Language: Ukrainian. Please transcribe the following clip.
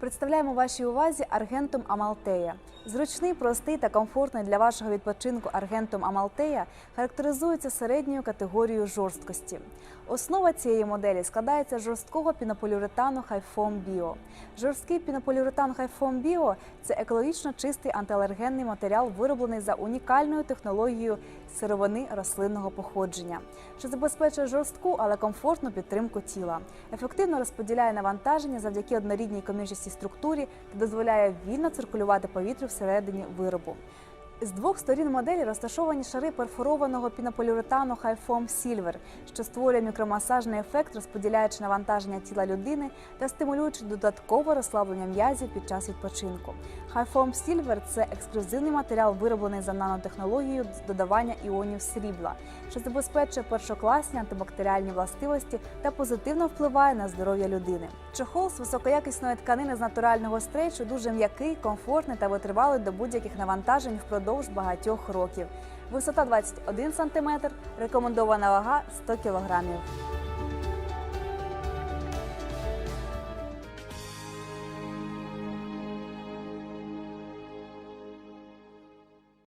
Представляємо вашій увазі Аргентум Амалтея. Зручний, простий та комфортний для вашого відпочинку Аргентум Амалтея характеризується середньою категорією жорсткості. Основа цієї моделі складається з жорсткого пінополіуретану Хайфом Біо. Жорсткий пінополіуретан Хайфом Біо це екологічно чистий антиалергенний матеріал, вироблений за унікальною технологією сировини рослинного походження, що забезпечує жорстку, але комфортну підтримку тіла, ефективно розподіляє навантаження завдяки однорідній комірчастій структурі та дозволяє вільно циркулювати повітрю всередині виробу. З двох сторін моделі розташовані шари перфорованого пінополіуретану Hi-Foam Silver, що створює мікромасажний ефект, розподіляючи навантаження тіла людини та стимулюючи додаткове розслаблення м'язів під час відпочинку. Hi-Foam Silver – це ексклюзивний матеріал, вироблений за нанотехнологією з додавання іонів срібла, що забезпечує першокласні антибактеріальні властивості та позитивно впливає на здоров'я людини. Чохол з високоякісної тканини з натурального стрейчу дуже м'який, комфортний та витривалий до будь-яких навантажень впродовж багатьох років. Висота 21 см, рекомендована вага 100 кг.